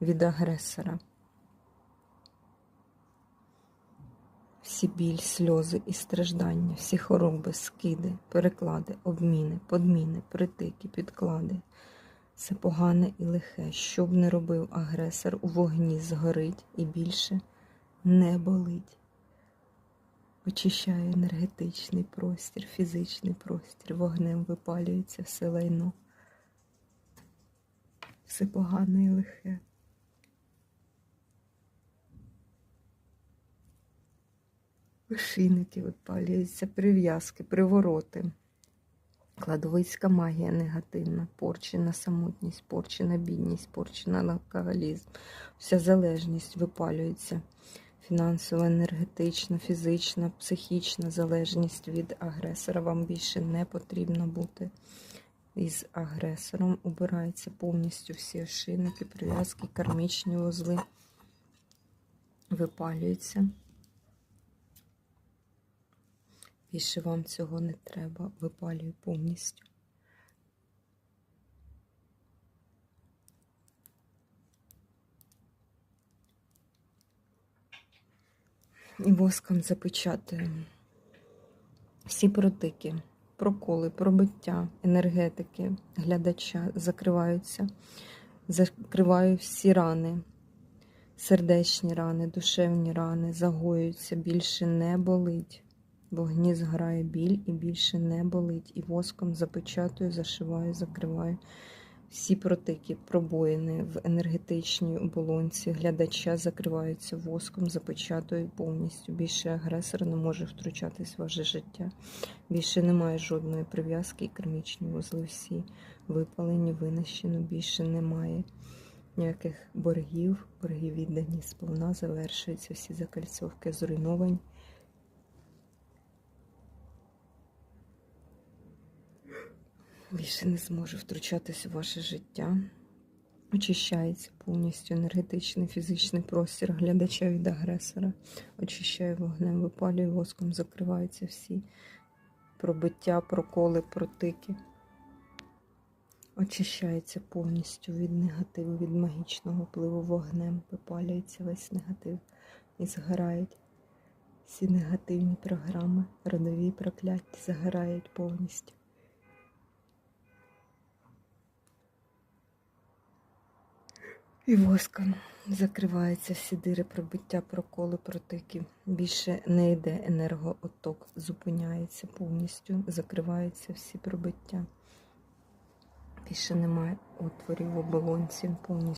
від агресора. Всі біль, сльози і страждання, всі хвороби, скиди, переклади, обміни, подміни, притики, підклади. Все погане і лихе, що б не робив агресор, у вогні згорить і більше не болить. Очищає енергетичний простір, фізичний простір, вогнем випалюється все лайно. Все погане і лихе. Вишийники випалюються, прив'язки, привороти. Кладовицька магія негативна, порчена самотність, порчена бідність, порчена алкоголізм. Вся залежність випалюється. Фінансова, енергетична, фізична, психічна залежність від агресора. Вам більше не потрібно бути із агресором. Убираються повністю всі ошийники, прив'язки, кармічні вузли. Випалюються. Більше вам цього не треба, випалюю повністю. І воском запечатую всі протики, проколи, пробиття, енергетики глядача закриваються. Закриваю всі рани, сердечні рани, душевні рани, загоюються, більше не болить. Вогні зграє біль і більше не болить. І воском запечатую, зашиваю, закриваю всі протики, пробоїни в енергетичній оболонці глядача закриваються воском, запечатую повністю. Більше агресор не може втручатись в ваше життя. Більше немає жодної прив'язки і кермічні вузли всі випалені, винищено. Більше немає ніяких боргів, борги віддані сповна, завершуються всі закальцовки зруйновані. Більше не зможе втручатися у ваше життя. Очищається повністю енергетичний фізичний простір глядача від агресора. Очищає вогнем, випалює воском, закриваються всі пробиття, проколи, протики. Очищається повністю від негативу, від магічного впливу вогнем, випалюється весь негатив і згорають всі негативні програми, родові прокляття загорають повністю. І воском закриваються всі дири пробиття, проколи, протики. Більше не йде енергоотток, зупиняється повністю, закриваються всі пробиття. Більше немає отворів в оболонці повністю.